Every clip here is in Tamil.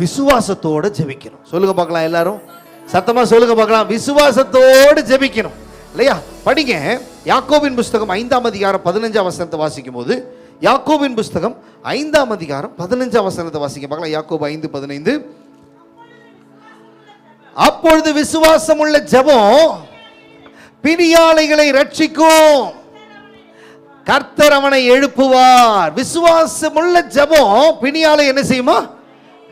விசுவாசத்தோட ஜெபிக்கணும். சொல்லுங்க பார்க்கலாம் எல்லாரும். சத்தமா சொல்லுங்க பார்க்கலாம். விசுவாசத்தோடு ஜெபிக்கணும். இல்லையா? படிங்க. யாக்கோவின் புஸ்தகம் ஐந்தாம் அதிகாரம் பதினஞ்சாம் வசனத்தை வாசிக்கும் போது யாக்கோவின் புஸ்தகம் ஐந்தாம் அதிகாரம் பதினஞ்சாம் வசனத்தை வாசிக்க பார்க்கலாம். யாக்கோபு ஐந்து பதினைந்து. அப்பொழுது விசுவாசம் உள்ள ஜெபம் பிணியாளைகளை ரட்சிக்கும் கர்த்தர் அவனை எழுப்புவார். விசுவாசமுள்ள ஜெபம் பிணியாலை என்ன செய்யுமா?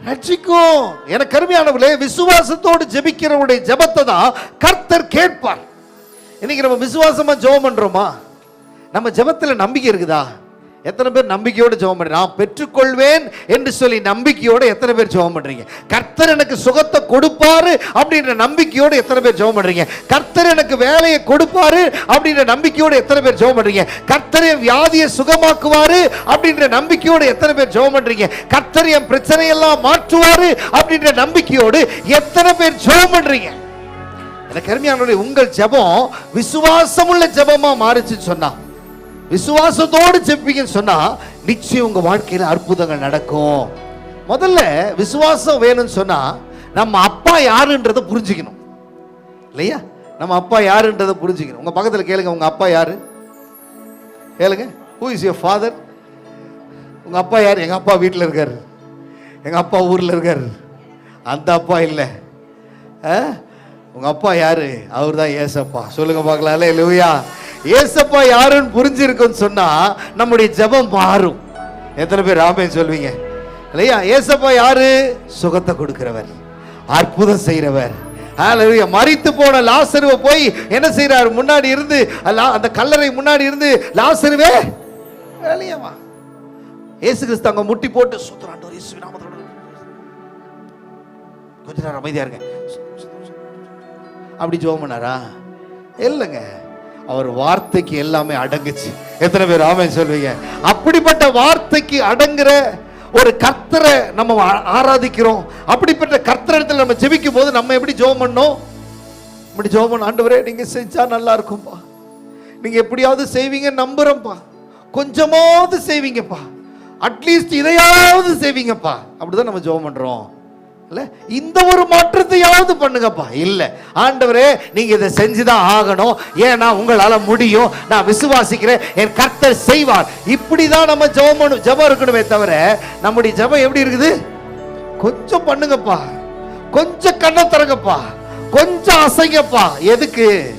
ரட்சிக்கும். என கருமையானவர்களே விசுவாசத்தோடு ஜெபிக்கிறவனுடைய ஜெபத்தை தான் கர்த்தர் கேட்பார். இன்னைக்கு நம்ம விசுவாசமா ஜெபம் பண்றோமா? நம்ம ஜெபத்துல நம்பிக்கை இருக்குதா? எத்தனை பேர் நம்பிக்கையோடு ஜெபம் பண்ணுறீங்க நான் பெற்றுக்கொள்வேன் என்று சொல்லி நம்பிக்கையோடு எத்தனை பேர் ஜெபம் பண்ணுறீங்க கர்த்தர் எனக்கு சுகத்தை கொடுப்பாரு அப்படின்ற நம்பிக்கையோடு எத்தனை பேர் ஜெபம் பண்ணுறீங்க கர்த்தர் எனக்கு வேலையை கொடுப்பாரு அப்படின்ற நம்பிக்கையோடு எத்தனை பேர் ஜெபம் பண்ணுறீங்க கர்த்தர் என் வியாதியை சுகமாக்குவாரு அப்படின்ற நம்பிக்கையோடு எத்தனை பேர் ஜெபம் பண்ணுறீங்க கர்த்தர் என் பிரச்சனையெல்லாம் மாற்றுவாரு அப்படின்ற நம்பிக்கையோடு எத்தனை பேர் ஜெபம் பண்ணுறீங்க எனக்கு உங்கள் ஜெபம் விசுவாசமுள்ள ஜெபமாக மாறுச்சுன்னு சொன்னா விசுவாசத்தோடு ஜெபிங்கன்னு சொன்னா நிச்சயம் உங்க வாழ்க்கையில அற்புதங்கள் நடக்கும். முதல்ல விசுவாசம் வேணும்னு சொன்னா நம்ம அப்பா யாருன்றதை புரிஞ்சுக்கணும். இல்லையா? நம்ம அப்பா யாருன்றதை புரிஞ்சுக்கணும். உங்க பக்கத்துல கேளுங்க உங்க அப்பா யாரு? கேளுங்க. ஹூ இஸ் யுவர் ஃபாதர் உங்க அப்பா யார்? எங்க அப்பா வீட்டில் இருக்காரு. எங்க அப்பா ஊர்ல இருக்காரு. அந்த அப்பா இல்லை. ஆ? உங்க அப்பா யாரு? அவர் தான் ஏசப்பா. சொல்லுங்க பார்க்கலாம். இல்லையா ஏசப்பா யாருன்னு புரிஞ்சிருக்குன்னு சொன்னா நம்முடைய ஜெபம் மாறும். எத்தனை பேர் ராமே சொல்வீங்க? இல்லையா? ஏசப்பா யாரு? சுகத்தை கொடுக்கிறவர். அற்புதம் செய்கிறவர் மறித்து போன லாசருவை போய் என்ன செய்யறாரு முன்னாடி இருந்து அந்த கல்லறை முன்னாடி இருந்து லாசருவே வெளியே ஏசு கிறிஸ்து அங்க முட்டி போட்டு சுத்தராண்டவர் இயேசு நாமத்தோட. கொஞ்ச நேரம் அமைதியா இருங்க. அப்படி ஜோம் பண்ணாரா? இல்லைங்க. அவர் வார்த்தைக்கு எல்லாமே அடங்குச்சு. எத்தனை பேர் ஆமென் சொல்வீங்க? அப்படிப்பட்ட வார்த்தைக்கு அடங்குற ஒரு கர்த்தரை நம்ம ஆராதிக்கிறோம். அப்படிப்பட்ட கர்த்தரத்தில் நம்ம ஜெபிக்கும் போது நம்ம எப்படி ஜோம் பண்ணோம்? இப்படி ஜோம் பண்ண ஆண்டவரே நீங்கள் செஞ்சால் நல்லா இருக்கும்பா. நீங்கள் எப்படியாவது செய்வீங்க நம்புகிறோம்ப்பா கொஞ்சமாவது செய்வீங்கப்பா. அட்லீஸ்ட் இதையாவது செய்வீங்கப்பா. அப்படிதான் நம்ம ஜெபம் பண்ணுறோம் இல்ல? இந்த ஒரு மாற்றத்தையாவது பண்ணுங்கப்பா. இல்ல. ஆண்டவரே நீங்க இதை செஞ்சுதான் ஆகணும். ஏன்னா உங்களால முடியும். நான் விசுவாசிக்கிறேன். என் கர்த்தர் செய்வார். இப்படிதான் நம்ம ஜபம் ஜபம் ஜெபம் இருக்கணுமே தவிர நம்முடைய ஜெபம் எப்படி இருக்குது? கொஞ்சம் பண்ணுங்கப்பா. கொஞ்சம் கண்ணை திறங்கப்பா. கொஞ்சம் அசைங்கப்பா. எதுக்கு?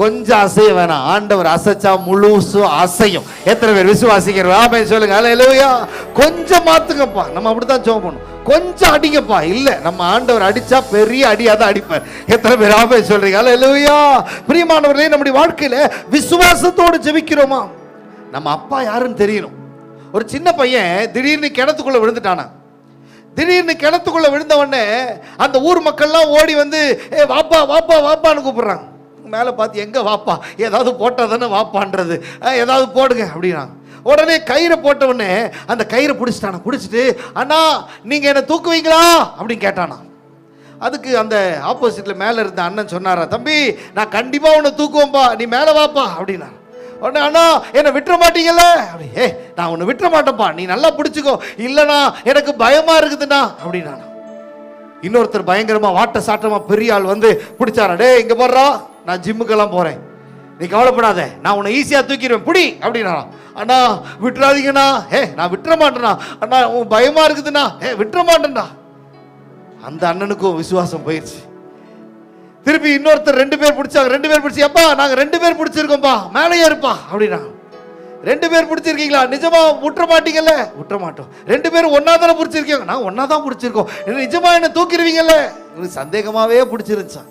கொஞ்சம் அசைய வேணாம். ஆண்டவர் அசைச்சா முழுசும் அசையும். எத்தனை பேர் விசுவாசிக்கிறோம் ஆமே சொல்லுங்க. அல்லேலூயா கொஞ்சம் மாத்துங்கப்பா. நம்ம அப்படித்தான் ஜெபம் பண்ணும் கொஞ்சம் அடிங்கப்பா. இல்ல நம்ம ஆண்டவர் அடிச்சா பெரிய அடியாக தான் அடிப்பார். எத்தனை பேர் ஆமே சொல்றீங்க? அல்லேலூயா பிரியமானவர்களே நம்முடைய வாழ்க்கையில விசுவாசத்தோடு ஜெபிக்கிறோமா? நம்ம அப்பா யாருன்னு தெரியணும். ஒரு சின்ன பையன் திடீர்னு கிணத்துக்குள்ள விழுந்துட்டானா? திடீர்னு கிணத்துக்குள்ள விழுந்த உடனே அந்த ஊர் மக்கள்லாம் ஓடி வந்து ஏ வாப்பா வாப்பா வாப்பான்னு கூப்பிடுறாங்க. மேலே பார்த்து எங்கே வாப்பா? ஏதாவது போட்டால் தானே வாப்பான்றது. ஏதாவது போடுங்க அப்படின்னாங்க உடனே கயிறை போட்ட உடனே அந்த கயிறை பிடிச்சிட்டானா பிடிச்சிட்டு அண்ணா நீங்கள் என்னை தூக்குவீங்களா? அப்படின்னு கேட்டானா. அதுக்கு அந்த ஆப்போசிட்டில் மேலே இருந்த அண்ணன் சொன்னாரா தம்பி நான் கண்டிப்பாக உன்னை தூக்குவோம்ப்பா நீ மேலே வாப்பா அப்படின்னா. உடனே அண்ணா என்னை விட்டுற மாட்டீங்கல்ல? அப்படி ஏ நான் உன்னை விட்டுற மாட்டேன்ப்பா நீ நல்லா பிடிச்சிக்கோ. இல்லைண்ணா எனக்கு பயமாக இருக்குதுண்ணா அப்படின்னா இன்னொருத்தர் பயங்கரமாக வாட்ட சாட்டமாக பெரிய ஆள் வந்து பிடிச்சாரா டேய் இங்கே போடுறா நான் ஜிம்முக்கெல்லாம் போறேன். நீ கவலைப்படாத நான் உன்னை ஈஸியாக தூக்கிடுவேன். புடி அப்படின்னா. அண்ணா விட்டுறாதீங்கண்ணா. ஏ நான் விட்டுற மாட்டேண்ணா. அண்ணா உன் பயமா இருக்குதுண்ணா. ஏ விட்டுற மாட்டேன்டா. அந்த அண்ணனுக்கும் விசுவாசம் போயிடுச்சு திருப்பி இன்னொருத்தர் ரெண்டு பேர் பிடிச்சாங்க. ரெண்டு பேர் பிடிச்சி அப்பா நாங்கள் ரெண்டு பேர் பிடிச்சிருக்கோம்ப்பா. மேலேயே இருப்பா அப்படின்னா. ரெண்டு பேர் பிடிச்சிருக்கீங்களா? நிஜமா விட்டுற மாட்டீங்கல்ல? விட்டுற மாட்டோம். ரெண்டு பேரும் ஒன்னா தானே பிடிச்சிருக்கீங்க. நான் ஒன்னா தான் பிடிச்சிருக்கோம். நிஜமா என்ன தூக்கிடுவீங்கல்ல? இவனுக்கு சந்தேகமாவே பிடிச்சிருந்துச்சான்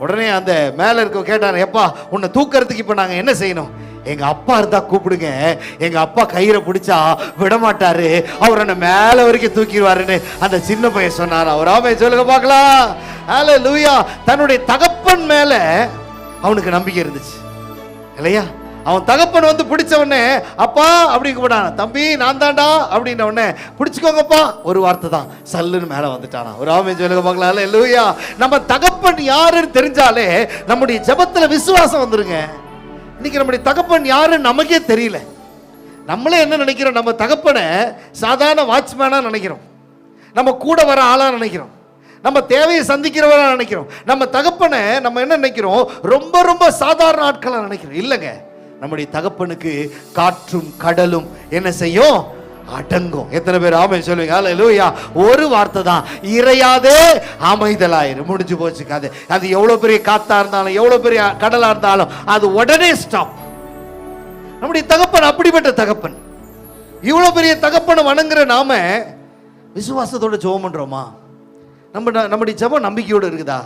உடனே அந்த மேல இருக்க கேட்டாங்க எப்பா உன்னை தூக்கறதுக்கு இப்ப நாங்க என்ன செய்யணும்? எங்க அப்பா இருந்தா கூப்பிடுங்க. எங்க அப்பா கயிறை பிடிச்சா விட மாட்டாரு அவர் என்ன மேல வரைக்கும் தூக்கிடுவாருன்னு அந்த சின்ன பையன் சொன்னார் அவர் ஆமே சொல்லுங்க பார்க்கலாம். ஆல லூயா தன்னுடைய தகப்பன் மேல அவனுக்கு நம்பிக்கை இருந்துச்சு. இல்லையா? அவன் தகப்பன் வந்து பிடிச்ச உடனே அப்பா அப்படி கூப்பிடான தம்பி நான் தான்டா அப்படின்ன உடனே பிடிச்சிக்கோங்கப்பா. ஒரு வார்த்தை தான். சல்லுன்னு மேலே வந்துட்டானா. ஒரு ஆமே சொல்லுங்க பார்க்கலாம் இல்லையா நம்ம தகப்பன் யாருன்னு தெரிஞ்சாலே நம்முடைய ஜபத்தில் விசுவாசம் வந்துருங்க. இன்னைக்கு நம்முடைய தகப்பன் யாருன்னு நமக்கே தெரியல. நம்மளே என்ன நினைக்கிறோம்? நம்ம தகப்பனை சாதாரண வாட்ச்மேனாக நினைக்கிறோம். நம்ம கூட வர ஆளாக நினைக்கிறோம். நம்ம தேவையை சந்திக்கிறவராக நினைக்கிறோம். நம்ம தகப்பனை நம்ம என்ன நினைக்கிறோம்? ரொம்ப ரொம்ப சாதாரண ஆட்களாக நினைக்கிறோம். இல்லைங்க. நம்முடைய தகப்பனுக்கு காற்றும் கடலும் என்ன செய்யும்? அடங்கும். எத்தனை பேர் ஆமை சொல்லுவீங்க? அல்லேலூயா ஒரு வார்த்தை தான். இறையாதே அமைதலாயிரு. முடிஞ்சு போச்சு கதை. அது எவ்வளோ பெரிய காத்தா இருந்தாலும் எவ்வளோ பெரிய கடலா இருந்தாலும் அது உடனே ஸ்டாப் நம்முடைய தகப்பன் அப்படிப்பட்ட தகப்பன். இவ்வளோ பெரிய தகப்பனை வணங்குற நாம விசுவாசத்தோட ஜெபம் பண்றோமா? நம்ம நம்முடைய ஜெபம் நம்பிக்கையோடு இருக்குதா?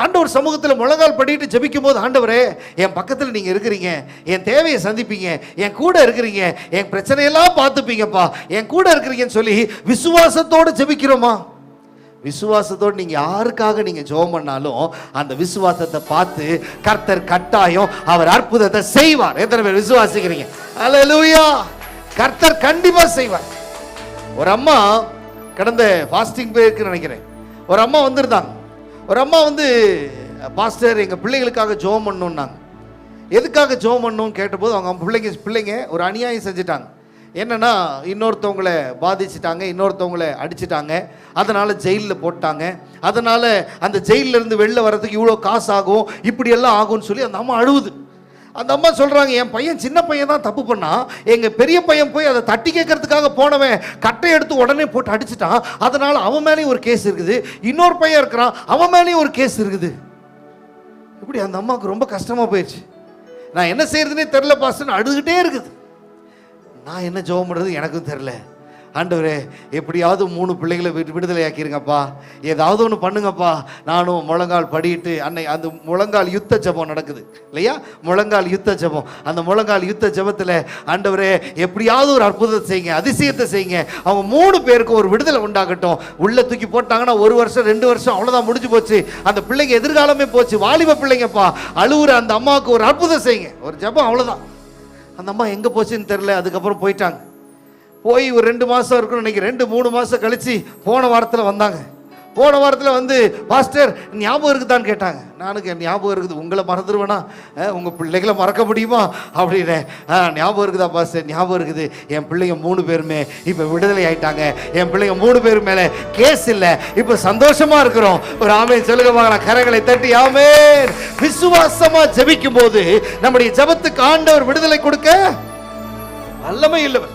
ஆண்டவர் சமூகத்தில் முழங்கால் படிட்டு ஜெபிக்கும் போது ஆண்டவரே என் பக்கத்தில் நீங்கள் இருக்கிறீங்க என் தேவையை சந்திப்பீங்க என் கூட இருக்கிறீங்க என் பிரச்சனையெல்லாம் பார்த்துப்பீங்கப்பா என் கூட இருக்கிறீங்கன்னு சொல்லி விசுவாசத்தோடு ஜெபிக்கிறோமா? விசுவாசத்தோடு நீங்கள் யாருக்காக நீங்கள் ஜெபம் பண்ணாலும் அந்த விசுவாசத்தை பார்த்து கர்த்தர் கட்டாயம் அவர் அற்புதத்தை செய்வார். எத்தனை பேர் விசுவாசிக்கிறீங்க? அலலூயா கர்த்தர் கண்டிப்பாக செய்வார். ஒரு அம்மா கடந்த ஃபாஸ்டிங் பேருக்கு நினைக்கிறேன். ஒரு அம்மா வந்திருந்தாங்க. ஒரு அம்மா வந்து பாஸ்டர் எங்கள் பிள்ளைகளுக்காக ஜோம் பண்ணணுன்னாங்க எதுக்காக ஜோம் பண்ணணும்னு கேட்டபோது அவங்க பிள்ளைங்க பிள்ளைங்க ஒரு அநியாயம் செஞ்சுட்டாங்க. என்னன்னா இன்னொருத்தவங்களை பாதிச்சிட்டாங்க இன்னொருத்தவங்களை அடிச்சிட்டாங்க. அதனால் ஜெயிலில் போட்டாங்க. அதனால் அந்த ஜெயிலிருந்து வெளில வர்றதுக்கு இவ்வளோ காசு ஆகும் இப்படியெல்லாம் ஆகும்னு சொல்லி அந்த அம்மா அழுவுது. அந்த அம்மா சொல்றாங்க என் பையன் சின்ன பையன் தான் தப்பு பண்ணா எங்க பெரிய பையன் போய் அதை தட்டி கேட்கறதுக்காக போனவன் கட்டை எடுத்து உடனே போட்டு அடிச்சிட்டான். அதனால அவன் மேலேயும் ஒரு கேஸ் இருக்குது. இன்னொரு பையன் இருக்கிறான் அவன் மேலேயும் ஒரு கேஸ் இருக்குது. இப்படி அந்த அம்மாவுக்கு ரொம்ப கஷ்டமா போயிடுச்சு. நான் என்ன செய்யறதுனே தெரில பாஸ்டர்னு அழுதுகிட்டே இருக்குது. நான் என்ன ஜெபம் பண்ணுறது எனக்கும் தெரில ஆண்டவரே எப்படியாவது மூணு பிள்ளைகளை விடு விடுதலை ஆக்கிருங்கப்பா ஏதாவது ஒன்று பண்ணுங்கப்பா. நானும் முழங்கால் படிட்டு அன்னை அந்த முழங்கால் யுத்த ஜெபம் நடக்குது. இல்லையா? முழங்கால் யுத்த ஜபம். அந்த முழங்கால் யுத்த ஜெபத்தில் ஆண்டவரே எப்படியாவது ஒரு அற்புதத்தை செய்யுங்க அதிசயத்தை செய்யுங்க. அவங்க மூணு பேருக்கு ஒரு விடுதலை உண்டாகட்டும். உள்ளே தூக்கி போட்டாங்கன்னா ஒரு வருஷம் ரெண்டு வருஷம் அவ்வளோதான் முடிஞ்சு போச்சு. அந்த பிள்ளைங்க எதிர்காலமே போச்சு. வாலிப பிள்ளைங்கப்பா. அழுவுற அந்த அம்மாவுக்கு ஒரு அற்புதம் செய்யுங்க. ஒரு ஜெபம் அவ்வளோதான் அந்த அம்மா எங்கே போச்சுன்னு தெரில அதுக்கப்புறம் போயிட்டாங்க. போய் ஒரு ரெண்டு மாதம் இருக்குன்னு நினைக்கிறேன். ரெண்டு மூணு மாதம் கழித்து போன வாரத்தில் வந்தாங்க. போன வாரத்தில் வந்து பாஸ்டர் ஞாபகம் இருக்குதான்னு கேட்டாங்க. நானுக்கு என் ஞாபகம் இருக்குது. உங்களை மறந்துடுவேனா உங்கள் பிள்ளைகளை மறக்க முடியுமா? அப்படின்னு. ஆ ஞாபகம் இருக்குதா பாஸ்டர்? ஞாபகம் இருக்குது. என் பிள்ளைங்க மூணு பேருமே இப்போ விடுதலை ஆயிட்டாங்க. என் பிள்ளைங்க மூணு பேர் மேலே கேஸ் இல்லை. இப்போ சந்தோஷமாக இருக்கிறோம். ஒரு ஆமை சொல்லுங்க வாங்கலாம் கரங்களை தட்டி ஆமே விசுவாசமாக ஜபிக்கும் போது நம்முடைய ஜபத்துக்கு ஆண்டவர் விடுதலை கொடுக்க வல்லமை இல்லவர்